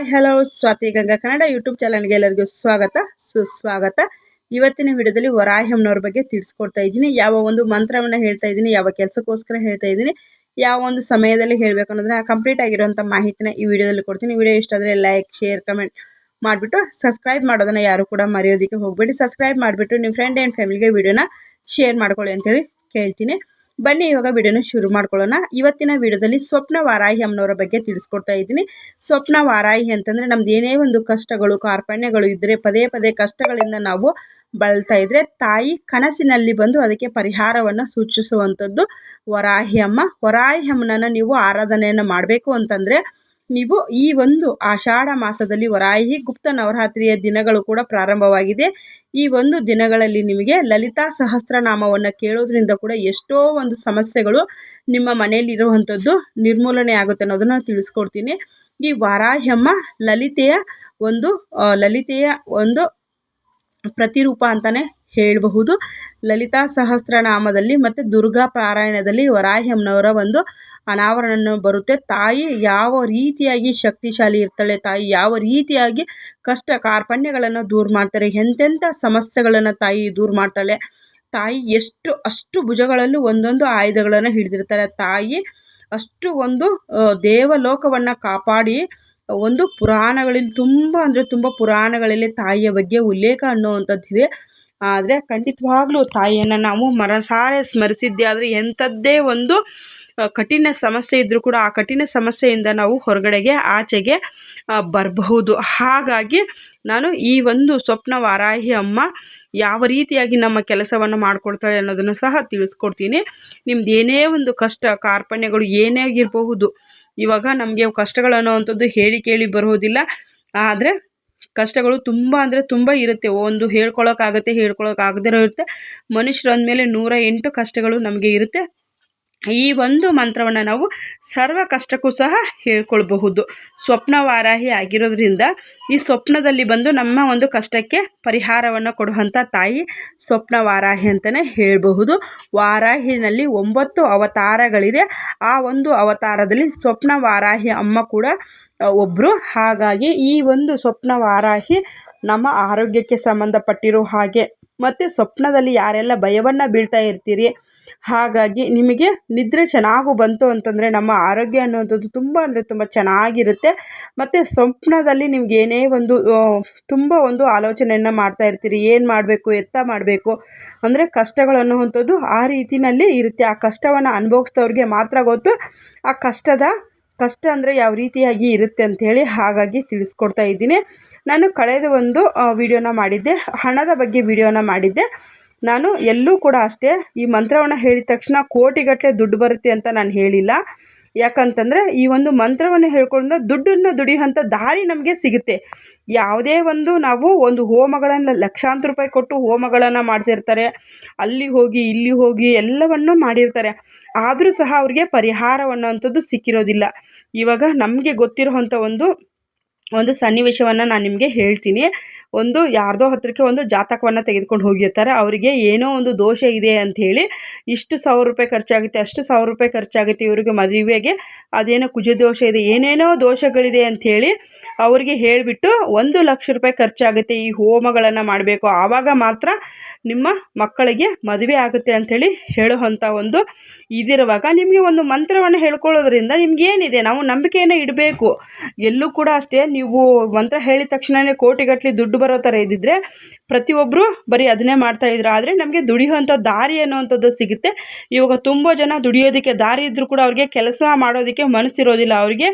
Hi, hello, Swathi Ganga Kannada YouTube ಚಾನಲ್ಗೆ ಎಲ್ಲರಿಗೂ ಸ್ವಾಗತ, ಸುಸ್ವಾಗತ. ಇವತ್ತಿನ ವಿಡಿಯೋದಲ್ಲಿ ವರಾಹ್ಯಮ್ನವ್ರ ಬಗ್ಗೆ ತಿಳಿಸ್ಕೊಡ್ತಾ ಇದ್ದೀನಿ. ಯಾವ ಒಂದು ಮಂತ್ರವನ್ನು ಹೇಳ್ತಾ ಇದ್ದೀನಿ, ಯಾವ ಕೆಲಸಕ್ಕೋಸ್ಕರ ಹೇಳ್ತಾ ಇದ್ದೀನಿ, ಯಾವ ಒಂದು ಸಮಯದಲ್ಲಿ ಹೇಳಬೇಕು ಅನ್ನೋದನ್ನ ಕಂಪ್ಲೀಟ್ ಆಗಿರುವಂಥ ಮಾಹಿತಿನ ಈ ವಿಡಿಯೋದಲ್ಲಿ ಕೊಡ್ತೀನಿ. ವಿಡಿಯೋ ಇಷ್ಟ ಆದರೆ ಲೈಕ್ ಶೇರ್ ಕಮೆಂಟ್ ಮಾಡಿಬಿಟ್ಟು ಸಬ್ಸ್ಕ್ರೈಬ್ ಮಾಡೋದನ್ನು ಯಾರು ಕೂಡ ಮರೆಯೋದಕ್ಕೆ ಹೋಗಬೇಡಿ. ಸಬ್ಸ್ಕ್ರೈಬ್ ಮಾಡಿಬಿಟ್ಟು ನಿಮ್ಮ ಫ್ರೆಂಡ್ ಆ್ಯಂಡ್ ಫ್ಯಾಮಿಲಿಗೆ ವಿಡಿಯೋನ ಶೇರ್ ಮಾಡ್ಕೊಳ್ಳಿ ಅಂತೇಳಿ ಕೇಳ್ತೀನಿ. ಬನ್ನಿ, ಇವಾಗ ವಿಡಿಯೋನ ಶುರು ಮಾಡ್ಕೊಳ್ಳೋಣ. ಇವತ್ತಿನ ವಿಡಿಯೋದಲ್ಲಿ ಸ್ವಪ್ನ ವಾರಾಹಿ ಅಮ್ಮನವರ ಬಗ್ಗೆ ತಿಳಿಸ್ಕೊಡ್ತಾ ಇದ್ದೀನಿ. ಸ್ವಪ್ನ ವಾರಾಹಿ ಅಂತಂದರೆ ನಮ್ದು ಏನೇ ಒಂದು ಕಷ್ಟಗಳು, ಕಾರ್ಪಣ್ಯಗಳು ಇದ್ದರೆ ಪದೇ ಪದೇ ಕಷ್ಟಗಳಿಂದ ನಾವು ಬಳಲ್ತಾ ಇದ್ದರೆ ತಾಯಿ ಕನಸಿನಲ್ಲಿ ಬಂದು ಅದಕ್ಕೆ ಪರಿಹಾರವನ್ನು ಸೂಚಿಸುವಂಥದ್ದು ವರಾಹಿ ಅಮ್ಮ. ವರಾಹಿ ಅಮ್ಮನನ್ನು ನೀವು ಆರಾಧನೆಯನ್ನು ಮಾಡಬೇಕು ಅಂತಂದರೆ ನೀವು ಈ ಒಂದು ಆಷಾಢ ಮಾಸದಲ್ಲಿ ವರಾಹಿ ಗುಪ್ತ ನವರಾತ್ರಿಯ ದಿನಗಳು ಕೂಡ ಪ್ರಾರಂಭವಾಗಿದೆ. ಈ ಒಂದು ದಿನಗಳಲ್ಲಿ ನಿಮಗೆ ಲಲಿತಾ ಸಹಸ್ರನಾಮವನ್ನು ಕೇಳೋದ್ರಿಂದ ಕೂಡ ಎಷ್ಟೋ ಒಂದು ಸಮಸ್ಯೆಗಳು ನಿಮ್ಮ ಮನೆಯಲ್ಲಿರುವಂಥದ್ದು ನಿರ್ಮೂಲನೆ ಆಗುತ್ತೆ ಅನ್ನೋದನ್ನು ತಿಳಿಸ್ಕೊಡ್ತೀನಿ. ಈ ವಾರಾಹ್ಯಮ್ಮ ಲಲಿತೆಯ ಒಂದು ಲಲಿತೆಯ ಒಂದು ಪ್ರತಿರೂಪ ಅಂತಲೇ ಹೇಳಬಹುದು. ಲಲಿತಾ ಸಹಸ್ರನಾಮದಲ್ಲಿ ಮತ್ತು ದುರ್ಗಾ ಪಾರಾಯಣದಲ್ಲಿ ವರಾಹ್ಯಮ್ಮನವರ ಒಂದು ಅನಾವರಣ ಬರುತ್ತೆ. ತಾಯಿ ಯಾವ ರೀತಿಯಾಗಿ ಶಕ್ತಿಶಾಲಿ ಇರ್ತಾಳೆ, ತಾಯಿ ಯಾವ ರೀತಿಯಾಗಿ ಕಷ್ಟ ಕಾರ್ಪಣ್ಯಗಳನ್ನು ದೂರ ಮಾಡ್ತಾರೆ, ಎಂತೆಂಥ ಸಮಸ್ಯೆಗಳನ್ನು ತಾಯಿ ದೂರ ಮಾಡ್ತಾಳೆ, ತಾಯಿ ಎಷ್ಟು, ಅಷ್ಟು ಭುಜಗಳಲ್ಲೂ ಒಂದೊಂದು ಆಯುಧಗಳನ್ನು ಹಿಡಿದಿರ್ತಾರೆ, ತಾಯಿ ಅಷ್ಟು ಒಂದು ದೇವಲೋಕವನ್ನು ಕಾಪಾಡಿ ಒಂದು ಪುರಾಣಗಳಲ್ಲಿ ತುಂಬ ಅಂದರೆ ತುಂಬ ಪುರಾಣಗಳಲ್ಲಿ ತಾಯಿಯ ಬಗ್ಗೆ ಉಲ್ಲೇಖ ಅನ್ನುವಂಥದ್ದಿದೆ. ಆದರೆ ಖಂಡಿತವಾಗ್ಲೂ ತಾಯಿಯನ್ನು ನಾವು ಮನಸಾರೆ ಸ್ಮರಿಸಿದ್ದೆ ಆದರೆ ಎಂಥದ್ದೇ ಒಂದು ಕಠಿಣ ಸಮಸ್ಯೆ ಇದ್ದರೂ ಕೂಡ ಆ ಕಠಿಣ ಸಮಸ್ಯೆಯಿಂದ ನಾವು ಹೊರಗಡೆಗೆ, ಆಚೆಗೆ ಬರಬಹುದು. ಹಾಗಾಗಿ ನಾನು ಈ ಒಂದು ಸ್ವಪ್ನ ವಾರಾಹಿ ಅಮ್ಮ ಯಾವ ರೀತಿಯಾಗಿ ನಮ್ಮ ಕೆಲಸವನ್ನು ಮಾಡಿಕೊಡ್ತಾಳೆ ಅನ್ನೋದನ್ನು ಸಹ ತಿಳಿಸ್ಕೊಡ್ತೀನಿ. ನಿಮ್ದು ಏನೇ ಒಂದು ಕಷ್ಟ, ಕಾರ್ಪಣ್ಯಗಳು ಏನೇ ಆಗಿರಬಹುದು ಇವಾಗ ನಮಗೆ ಕಷ್ಟಗಳು ಅನ್ನೋವಂಥದ್ದು ಹೇಳಿ ಕೇಳಿ ಬರೋದಿಲ್ಲ. ಆದರೆ ಕಷ್ಟಗಳು ತುಂಬ ಅಂದರೆ ತುಂಬ ಇರುತ್ತೆ. ಒಂದು ಹೇಳ್ಕೊಳ್ಳೋಕ್ಕಾಗತ್ತೆ ಹೇಳ್ಕೊಳಕ್ಕಾಗದೇ ಇರುತ್ತೆ. ಮನುಷ್ಯರು ಅಂದಮೇಲೆ ನೂರ ಎಂಟು ಕಷ್ಟಗಳು ನಮಗೆ ಇರುತ್ತೆ. ಈ ಒಂದು ಮಂತ್ರವನ್ನು ನಾವು ಸರ್ವ ಕಷ್ಟಕ್ಕೂ ಸಹ ಹೇಳ್ಕೊಳ್ಬಹುದು. ಸ್ವಪ್ನ ವಾರಾಹಿ ಆಗಿರೋದ್ರಿಂದ ಈ ಸ್ವಪ್ನದಲ್ಲಿ ಬಂದು ನಮ್ಮ ಒಂದು ಕಷ್ಟಕ್ಕೆ ಪರಿಹಾರವನ್ನು ಕೊಡುವಂಥ ತಾಯಿ ಸ್ವಪ್ನ ವಾರಾಹಿ ಅಂತಲೇ ಹೇಳಬಹುದು. ವಾರಾಹಿನಲ್ಲಿ ಒಂಬತ್ತು ಅವತಾರಗಳಿದೆ. ಆ ಒಂದು ಅವತಾರದಲ್ಲಿ ಸ್ವಪ್ನ ವಾರಾಹಿ ಅಮ್ಮ ಕೂಡ ಒಬ್ಬರು ಹಾಗಾಗಿ ಈ ಒಂದು ಸ್ವಪ್ನ ವಾರಾಹಿ ನಮ್ಮ ಆರೋಗ್ಯಕ್ಕೆ ಸಂಬಂಧಪಟ್ಟಿರೋ ಹಾಗೆ ಮತ್ತು ಸ್ವಪ್ನದಲ್ಲಿ ಯಾರೆಲ್ಲ ಭಯವನ್ನು ಬೀಳ್ತಾ ಇರ್ತೀರಿ? ಹಾಗಾಗಿ ನಿಮಗೆ ನಿದ್ರೆ ಚೆನ್ನಾಗೂ ಬಂತು ಅಂತಂದರೆ ನಮ್ಮ ಆರೋಗ್ಯ ಅನ್ನುವಂಥದ್ದು ತುಂಬ ಅಂದರೆ ತುಂಬ ಚೆನ್ನಾಗಿರುತ್ತೆ. ಮತ್ತು ಸ್ವಪ್ನದಲ್ಲಿ ನಿಮ್ಗೆ ಏನೇ ಒಂದು ತುಂಬ ಒಂದು ಆಲೋಚನೆಯನ್ನು ಮಾಡ್ತಾ ಇರ್ತೀರಿ. ಏನು ಮಾಡಬೇಕು, ಎತ್ತ ಮಾಡಬೇಕು ಅಂದರೆ ಕಷ್ಟಗಳು ಅನ್ನುವಂಥದ್ದು ಆ ರೀತಿಯಲ್ಲಿ ಇರುತ್ತೆ. ಆ ಕಷ್ಟವನ್ನು ಅನುಭವಿಸ್ದವ್ರಿಗೆ ಮಾತ್ರ ಗೊತ್ತು. ಆ ಕಷ್ಟದ ಕಷ್ಟ ಅಂದರೆ ಯಾವ ರೀತಿಯಾಗಿ ಇರುತ್ತೆ ಅಂಥೇಳಿ ಹಾಗಾಗಿ ತಿಳಿಸ್ಕೊಡ್ತಾ ಇದ್ದೀನಿ. ನಾನು ಕಳೆದ ಒಂದು ವಿಡಿಯೋನ ಮಾಡಿದ್ದೆ. ಹಣದ ಬಗ್ಗೆ ವಿಡಿಯೋನ ಮಾಡಿದ್ದೆ. ನಾನು ಎಲ್ಲೂ ಕೂಡ ಅಷ್ಟೇ ಈ ಮಂತ್ರವನ್ನು ಹೇಳಿದ ತಕ್ಷಣ ಕೋಟಿಗಟ್ಟಲೆ ದುಡ್ಡು ಬರುತ್ತೆ ಅಂತ ನಾನು ಹೇಳಿಲ್ಲ. ಯಾಕಂತಂದರೆ ಈ ಒಂದು ಮಂತ್ರವನ್ನು ಹೇಳ್ಕೊಂಡು ದುಡ್ಡನ್ನು ದುಡಿಯುವಂಥ ದಾರಿ ನಮಗೆ ಸಿಗುತ್ತೆ. ಯಾವುದೇ ಒಂದು ನಾವು ಒಂದು ಹೋಮಗಳನ್ನು ಲಕ್ಷಾಂತರ ರೂಪಾಯಿ ಕೊಟ್ಟು ಹೋಮಗಳನ್ನು ಮಾಡಿಸಿರ್ತಾರೆ, ಅಲ್ಲಿ ಹೋಗಿ ಇಲ್ಲಿ ಹೋಗಿ ಎಲ್ಲವನ್ನು ಮಾಡಿರ್ತಾರೆ. ಆದರೂ ಸಹ ಅವ್ರಿಗೆ ಪರಿಹಾರವನ್ನುವಂಥದ್ದು ಸಿಕ್ಕಿರೋದಿಲ್ಲ. ಇವಾಗ ನಮಗೆ ಗೊತ್ತಿರುವಂಥ ಒಂದು ಒಂದು ಸನ್ನಿವೇಶವನ್ನು ನಾನು ನಿಮಗೆ ಹೇಳ್ತೀನಿ. ಒಂದು ಯಾರದೋ ಹತ್ರಕ್ಕೆ ಒಂದು ಜಾತಕವನ್ನು ತೆಗೆದುಕೊಂಡು ಹೋಗಿರ್ತಾರೆ. ಅವರಿಗೆ ಏನೋ ಒಂದು ದೋಷ ಇದೆ ಅಂಥೇಳಿ ಇಷ್ಟು ಸಾವಿರ ರೂಪಾಯಿ ಖರ್ಚಾಗುತ್ತೆ, ಅಷ್ಟು ಸಾವಿರ ರೂಪಾಯಿ ಖರ್ಚಾಗುತ್ತೆ ಇವರಿಗೆ ಮದುವೆಗೆ. ಅದೇನೋ ಕುಜ ದೋಷ ಇದೆ, ಏನೇನೋ ದೋಷಗಳಿದೆ ಅಂಥೇಳಿ ಅವರಿಗೆ ಹೇಳಿಬಿಟ್ಟು ಒಂದು ಲಕ್ಷ ರೂಪಾಯಿ ಖರ್ಚಾಗುತ್ತೆ ಈ ಹೋಮಗಳನ್ನು ಮಾಡಬೇಕು. ಆವಾಗ ಮಾತ್ರ ನಿಮ್ಮ ಮಕ್ಕಳಿಗೆ ಮದುವೆ ಆಗುತ್ತೆ ಅಂಥೇಳಿ ಹೇಳುವಂಥ ಒಂದು ಇದಿರುವಾಗ ನಿಮಗೆ ಒಂದು ಮಂತ್ರವನ್ನು ಹೇಳ್ಕೊಳ್ಳೋದ್ರಿಂದ ನಿಮಗೇನಿದೆ? ನಾವು ನಂಬಿಕೆಯನ್ನು ಇಡಬೇಕು. ಎಲ್ಲೂ ಕೂಡ ಅಷ್ಟೇ ನೀವು ಮಂತ್ರ ಹೇಳಿದ ತಕ್ಷಣವೇ ಕೋಟಿಗಟ್ಟಲೆ ದುಡ್ಡು ಬರೋ ಥರ ಇದ್ದಿದ್ರೆ ಪ್ರತಿಯೊಬ್ಬರು ಬರೀ ಅದನ್ನೇ ಮಾಡ್ತಾ ಇದ್ರು. ಆದರೆ ನಮಗೆ ದುಡಿಯುವಂಥ ದಾರಿ ಅನ್ನುವಂಥದ್ದು ಸಿಗುತ್ತೆ. ಇವಾಗ ತುಂಬ ಜನ ದುಡಿಯೋದಕ್ಕೆ ದಾರಿ ಇದ್ದರೂ ಕೂಡ ಅವ್ರಿಗೆ ಕೆಲಸ ಮಾಡೋದಕ್ಕೆ ಮನಸ್ಸಿರೋದಿಲ್ಲ. ಅವರಿಗೆ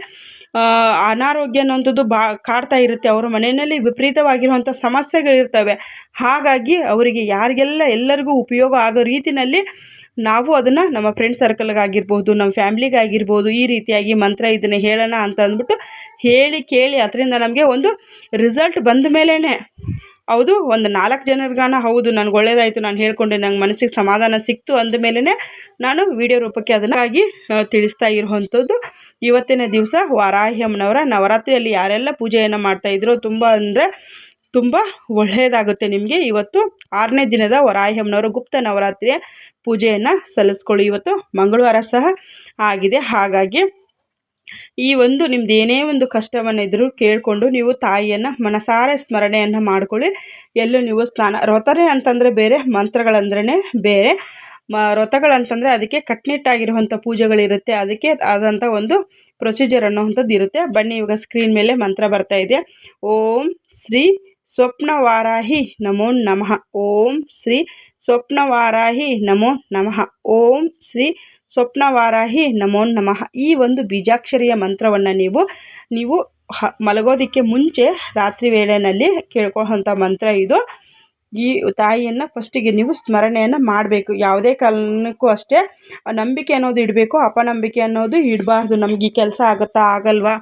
ಅನಾರೋಗ್ಯ ಅನ್ನೋಂಥದ್ದು ಬಾ, ಕಾಡ್ತಾ ಇರುತ್ತೆ. ಅವರ ಮನೆಯಲ್ಲಿ ವಿಪರೀತವಾಗಿರುವಂಥ ಸಮಸ್ಯೆಗಳಿರ್ತವೆ. ಹಾಗಾಗಿ ಅವರಿಗೆ ಯಾರಿಗೆಲ್ಲ ಎಲ್ಲರಿಗೂ ಉಪಯೋಗ ಆಗೋ ರೀತಿಯಲ್ಲಿ ನಾವು ಅದನ್ನು ನಮ್ಮ ಫ್ರೆಂಡ್ ಸರ್ಕಲ್ಗಾಗಿರ್ಬೋದು ನಮ್ಮ ಫ್ಯಾಮ್ಲಿಗಾಗಿರ್ಬೋದು ಈ ರೀತಿಯಾಗಿ ಮಂತ್ರ ಇದನ್ನು ಹೇಳೋಣ ಅಂತ ಅಂದ್ಬಿಟ್ಟು ಹೇಳಿ ಕೇಳಿ ಅದರಿಂದ ನಮಗೆ ಒಂದು ರಿಸಲ್ಟ್ ಬಂದ ಮೇಲೇ ಹೌದು, ಒಂದು ನಾಲ್ಕು ಜನರಿಗಾನ ಹೌದು, ನನಗೆ ಒಳ್ಳೇದಾಯಿತು, ನಾನು ಹೇಳ್ಕೊಂಡೆ, ನಂಗೆ ಮನಸ್ಸಿಗೆ ಸಮಾಧಾನ ಸಿಕ್ತು ಅಂದ ಮೇಲೇ ನಾನು ವಿಡಿಯೋ ರೂಪಕ್ಕೆ ಅದನ್ನಾಗಿ ತಿಳಿಸ್ತಾ ಇರುವಂಥದ್ದು. ಇವತ್ತಿನ ದಿವಸ ವಾರಾಹ್ಯಮ್ಮನವರ ನವರಾತ್ರಿಯಲ್ಲಿ ಯಾರೆಲ್ಲ ಪೂಜೆಯನ್ನು ಮಾಡ್ತಾಯಿದ್ರು ತುಂಬ ಅಂದರೆ ತುಂಬ ಒಳ್ಳೆಯದಾಗುತ್ತೆ ನಿಮಗೆ. ಇವತ್ತು ಆರನೇ ದಿನದ ವರಾಯಮ್ಮನವರ ಗುಪ್ತ ನವರಾತ್ರಿಯ ಪೂಜೆಯನ್ನು ಸಲ್ಲಿಸ್ಕೊಳ್ಳಿ. ಇವತ್ತು ಮಂಗಳವಾರ ಸಹ ಆಗಿದೆ. ಹಾಗಾಗಿ ಈ ಒಂದು ನಿಮ್ದು ಏನೇ ಒಂದು ಕಷ್ಟವನ್ನಿದ್ರೂ ಕೇಳಿಕೊಂಡು ನೀವು ತಾಯಿಯನ್ನು ಮನಸಾರೆ ಸ್ಮರಣೆಯನ್ನು ಮಾಡಿಕೊಳ್ಳಿ. ಎಲ್ಲೂ ನೀವು ಸ್ನಾನ ವ್ರತನೇ ಅಂತಂದರೆ ಬೇರೆ ಮಂತ್ರಗಳಂದ್ರೇ ಬೇರೆ. ಮ ವ್ರತಗಳಂತಂದರೆ ಅದಕ್ಕೆ ಕಟ್ನಿಟ್ಟಾಗಿರುವಂಥ ಪೂಜೆಗಳಿರುತ್ತೆ. ಅದಕ್ಕೆ ಆದಂಥ ಒಂದು ಪ್ರೊಸೀಜರ್ ಅನ್ನೋವಂಥದ್ದು ಇರುತ್ತೆ. ಬನ್ನಿ, ಇವಾಗ ಸ್ಕ್ರೀನ್ ಮೇಲೆ ಮಂತ್ರ ಬರ್ತಾ ಇದೆ. ಓಂ ಶ್ರೀ ಸ್ವಪ್ನವಾರಾಹಿ ನಮೋ ನಮಃ. ಓಂ ಶ್ರೀ ಸ್ವಪ್ನವಾರಾಹಿ ನಮೋ ನಮಃ. ಓಂ ಶ್ರೀ ಸ್ವಪ್ನವಾರಾಹಿ ನಮೋ ನಮಃ. ಈ ಒಂದು ಬೀಜಾಕ್ಷರಿಯ ಮಂತ್ರವನ್ನು ನೀವು ನೀವು ಮಲಗೋದಕ್ಕೆ ಮುಂಚೆ ರಾತ್ರಿ ವೇಳೆಯಲ್ಲಿ ಕೇಳ್ಕೊಳ್ಳೋಂಥ ಮಂತ್ರ ಇದು. ಈ ತಾಯಿಯನ್ನು ಫಸ್ಟಿಗೆ ನೀವು ಸ್ಮರಣೆಯನ್ನು ಮಾಡಬೇಕು. ಯಾವುದೇ ಕಾರಣಕ್ಕೂ ಅಷ್ಟೇ ನಂಬಿಕೆ ಅನ್ನೋದು ಇಡಬೇಕು. ಅಪನಂಬಿಕೆ ಅನ್ನೋದು ಇಡಬಾರ್ದು. ನಮ್ಗೆ ಈ ಕೆಲಸ ಆಗುತ್ತಾ, ಆಗಲ್ವಾ?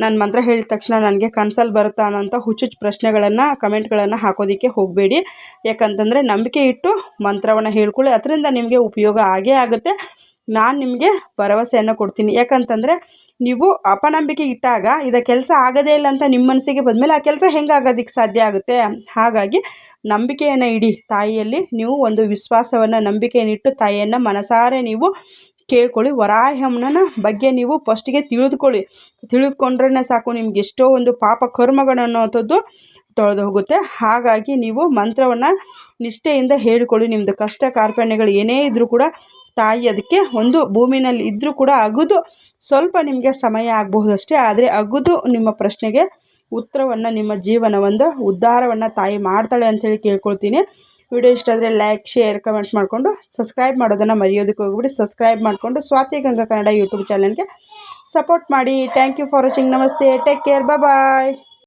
ನಾನು ಮಂತ್ರ ಹೇಳಿದ ತಕ್ಷಣ ನನಗೆ ಕನ್ಸಲ್ಲಿ ಬರುತ್ತಾ ಅನ್ನೋಂಥ ಹುಚ್ಚುಚ್ಚು ಪ್ರಶ್ನೆಗಳನ್ನು, ಕಮೆಂಟ್ಗಳನ್ನು ಹಾಕೋದಕ್ಕೆ ಹೋಗಬೇಡಿ. ಯಾಕಂತಂದರೆ ನಂಬಿಕೆ ಇಟ್ಟು ಮಂತ್ರವನ್ನು ಹೇಳ್ಕೊಳ್ಳಿ. ಅದರಿಂದ ನಿಮಗೆ ಉಪಯೋಗ ಆಗೇ ಆಗುತ್ತೆ. ನಾನು ನಿಮಗೆ ಭರವಸೆಯನ್ನು ಕೊಡ್ತೀನಿ. ಯಾಕಂತಂದರೆ ನೀವು ಅಪನಂಬಿಕೆ ಇಟ್ಟಾಗ ಇದು ಕೆಲಸ ಆಗದೇ ಇಲ್ಲ ಅಂತ ನಿಮ್ಮ ಮನಸ್ಸಿಗೆ ಬಂದಮೇಲೆ ಆ ಕೆಲಸ ಹೆಂಗೆ ಆಗೋದಕ್ಕೆ ಸಾಧ್ಯ ಆಗುತ್ತೆ? ಹಾಗಾಗಿ ನಂಬಿಕೆಯನ್ನು ಇಡಿ. ತಾಯಿಯಲ್ಲಿ ನೀವು ಒಂದು ವಿಶ್ವಾಸವನ್ನು ನಂಬಿಕೆಯನ್ನಿಟ್ಟು ತಾಯಿಯನ್ನು ಮನಸಾರೆ ನೀವು ಕೇಳ್ಕೊಳ್ಳಿ. ವರಾಹಮ್ಮನ ಬಗ್ಗೆ ನೀವು ಫಸ್ಟಿಗೆ ತಿಳಿದುಕೊಳ್ಳಿ. ತಿಳಿದುಕೊಂಡ್ರೆ ಸಾಕು ನಿಮ್ಗೆ ಎಷ್ಟೋ ಒಂದು ಪಾಪ ಕರ್ಮಗಳು ಅನ್ನೋವಂಥದ್ದು ತೊಳೆದು ಹೋಗುತ್ತೆ. ಹಾಗಾಗಿ ನೀವು ಮಂತ್ರವನ್ನು ನಿಷ್ಠೆಯಿಂದ ಹೇಳಿಕೊಳ್ಳಿ. ನಿಮ್ಮದು ಕಷ್ಟ ಕಾರ್ಪಣ್ಯಗಳು ಏನೇ ಇದ್ದರೂ ಕೂಡ ತಾಯಿ ಅದಕ್ಕೆ ಒಂದು ಭೂಮಿನಲ್ಲಿ ಇದ್ದರೂ ಕೂಡ ಅಗದು ಸ್ವಲ್ಪ ನಿಮಗೆ ಸಮಯ ಆಗಬಹುದು ಅಷ್ಟೇ. ಆದರೆ ಅಗದು ನಿಮ್ಮ ಪ್ರಶ್ನೆಗೆ ಉತ್ತರವನ್ನು ನಿಮ್ಮ ಜೀವನ ಒಂದು ಉದ್ಧಾರವನ್ನು ತಾಯಿ ಮಾಡ್ತಾಳೆ ಅಂಥೇಳಿ ಕೇಳ್ಕೊಳ್ತೀನಿ. ವಿಡಿಯೋ ಇಷ್ಟ ಆದರೆ ಲೈಕ್ ಶೇರ್ ಕಮೆಂಟ್ ಮಾಡಿಕೊಂಡು ಸಬ್ಸ್ಕ್ರೈಬ್ ಮಾಡೋದನ್ನು ಮರೆಯೋದಕ್ಕೆ ಹೋಗ್ಬಿಡಿ. ಸಬ್ಸ್ಕ್ರೈಬ್ ಮಾಡಿಕೊಂಡು ಸ್ವಾತಿ ಗಂಗಾ ಕನ್ನಡ ಯೂಟ್ಯೂಬ್ ಚಾನಲ್ಗೆ ಸಪೋರ್ಟ್ ಮಾಡಿ. ಥ್ಯಾಂಕ್ ಯು ಫಾರ್ ವಾಚಿಂಗ್ ನಮಸ್ತೆ. Take care bye